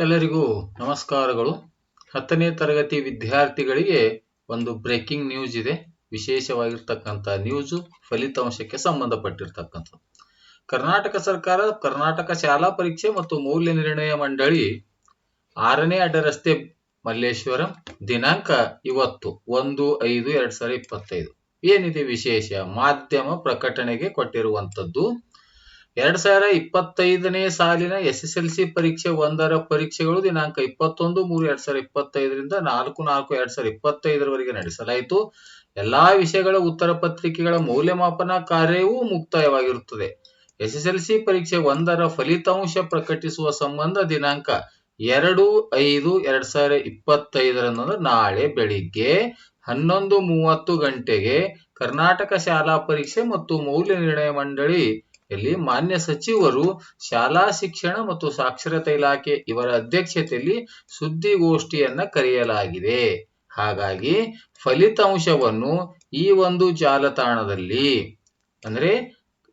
ಎಲ್ಲರಿಗೂ ನಮಸ್ಕಾರಗಳು. ಹತ್ತನೇ ತರಗತಿ ವಿದ್ಯಾರ್ಥಿಗಳಿಗೆ ಒಂದು ಬ್ರೇಕಿಂಗ್ ನ್ಯೂಸ್ ಇದೆ. ವಿಶೇಷವಾಗಿರ್ತಕ್ಕಂಥ ನ್ಯೂಸು ಫಲಿತಾಂಶಕ್ಕೆ ಸಂಬಂಧಪಟ್ಟಿರ್ತಕ್ಕಂಥದ್ದು. ಕರ್ನಾಟಕ ಸರ್ಕಾರ, ಕರ್ನಾಟಕ ಶಾಲಾ ಪರೀಕ್ಷೆ ಮತ್ತು ಮೌಲ್ಯ ನಿರ್ಣಯ ಮಂಡಳಿ ಆರನೇ ಅಡ್ಡರಸ್ತೆ ಮಲ್ಲೇಶ್ವರಂ ದಿನಾಂಕ ಇವತ್ತು ಒಂದು ಐದು ಎರಡ್ ಸಾವಿರದ ಇಪ್ಪತ್ತೈದು. ಏನಿದೆ ವಿಶೇಷ? ಮಾಧ್ಯಮ ಪ್ರಕಟಣೆಗೆ ಕೊಟ್ಟಿರುವಂತದ್ದು ಎರಡ್ ಸಾವಿರ ಇಪ್ಪತ್ತೈದನೇ ಸಾಲಿನ ಎಸ್ ಎಸ್ ಎಲ್ ಸಿ ಪರೀಕ್ಷೆ ಒಂದರ ಪರೀಕ್ಷೆಗಳು ದಿನಾಂಕ ಇಪ್ಪತ್ತೊಂದು ಮೂರು ಎರಡ್ ಸಾವಿರದ ಇಪ್ಪತ್ತೈದರಿಂದ ನಾಲ್ಕು ನಾಲ್ಕು ಎರಡ್ ಸಾವಿರದ ಇಪ್ಪತ್ತೈದರವರೆಗೆ ನಡೆಸಲಾಯಿತು. ಎಲ್ಲಾ ವಿಷಯಗಳ ಉತ್ತರ ಪತ್ರಿಕೆಗಳ ಮೌಲ್ಯಮಾಪನ ಕಾರ್ಯವೂ ಮುಕ್ತಾಯವಾಗಿರುತ್ತದೆ. ಎಸ್ ಎಸ್ ಎಲ್ ಸಿ ಪರೀಕ್ಷೆ ಒಂದರ ಫಲಿತಾಂಶ ಪ್ರಕಟಿಸುವ ಸಂಬಂಧ ದಿನಾಂಕ ಎರಡು ಐದು ಎರಡ್ ಸಾವಿರದ ಇಪ್ಪತ್ತೈದರಂದು ನಾಳೆ ಬೆಳಿಗ್ಗೆ ಹನ್ನೊಂದು ಮೂವತ್ತು ಗಂಟೆಗೆ ಕರ್ನಾಟಕ ಶಾಲಾ ಪರೀಕ್ಷೆ ಮತ್ತು ಮೌಲ್ಯ ನಿರ್ಣಯ ಮಂಡಳಿ ಯಲ್ಲಿ ಮಾನ್ಯ ಸಚಿವರು ಶಾಲಾ ಶಿಕ್ಷಣ ಮತ್ತು ಸಾಕ್ಷರತಾ ಇಲಾಖೆ ಇವರ ಅಧ್ಯಕ್ಷತೆಯಲ್ಲಿ ಸುದ್ದಿಗೋಷ್ಠಿಯನ್ನ ಕರೆಯಲಾಗಿದೆ. ಹಾಗಾಗಿ ಫಲಿತಾಂಶವನ್ನು ಈ ಒಂದು ಜಾಲತಾಣದಲ್ಲಿ ಅಂದ್ರೆ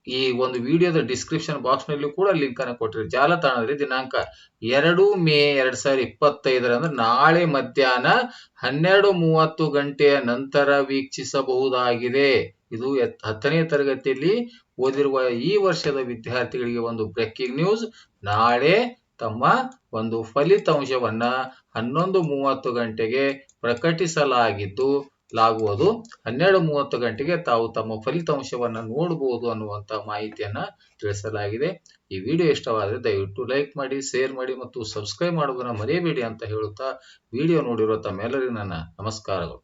ಈ ಒಂದು ವಿಡಿಯೋದ ಡಿಸ್ಕ್ರಿಪ್ಷನ್ ಬಾಕ್ಸ್ನಲ್ಲಿ ಕೂಡ ಲಿಂಕ್ ಅನ್ನು ಕೊಟ್ಟಿರಿ ಜಾಲತಾಣದಲ್ಲಿ ದಿನಾಂಕ ಎರಡು ಮೇ ಎರಡ್ ಸಾವಿರದ ಅಂದ್ರೆ ನಾಳೆ ಮಧ್ಯಾಹ್ನ ಹನ್ನೆರಡು ಮೂವತ್ತು ಗಂಟೆಯ ನಂತರ ವೀಕ್ಷಿಸಬಹುದಾಗಿದೆ. ಇದು ಹತ್ತನೇ ತರಗತಿಯಲ್ಲಿ ಓದಿರುವ ಈ ವರ್ಷದ ವಿದ್ಯಾರ್ಥಿಗಳಿಗೆ ಒಂದು ಬ್ರೇಕಿಂಗ್ ನ್ಯೂಸ್ ನಾಳೆ ತಮ್ಮ ಒಂದು ಫಲಿತಾಂಶವನ್ನ ಹನ್ನೊಂದು ಮೂವತ್ತು ಗಂಟೆಗೆ ಪ್ರಕಟಿಸಲಾಗಿದ್ದು, ಲಾಗುವುದು. ಹನ್ನೆರಡು ಮೂವತ್ತು ಗಂಟೆಗೆ ತಾವು ತಮ್ಮ ಫಲಿತಾಂಶವನ್ನ ನೋಡಬಹುದು ಅನ್ನುವಂತ ಮಾಹಿತಿಯನ್ನ ತಿಳಿಸಲಾಗಿದೆ. ಈ ವಿಡಿಯೋ ಇಷ್ಟವಾದರೆ ದಯವಿಟ್ಟು ಲೈಕ್ ಮಾಡಿ, ಶೇರ್ ಮಾಡಿ ಮತ್ತು ಸಬ್ಸ್ಕ್ರೈಬ್ ಮಾಡೋದನ್ನ ಮರೆಯಬೇಡಿ ಅಂತ ಹೇಳುತ್ತಾ ವಿಡಿಯೋ ನೋಡಿರುವ ತಮ್ಮೆಲ್ಲರಿಗೂ ನನ್ನ ನಮಸ್ಕಾರಗಳು.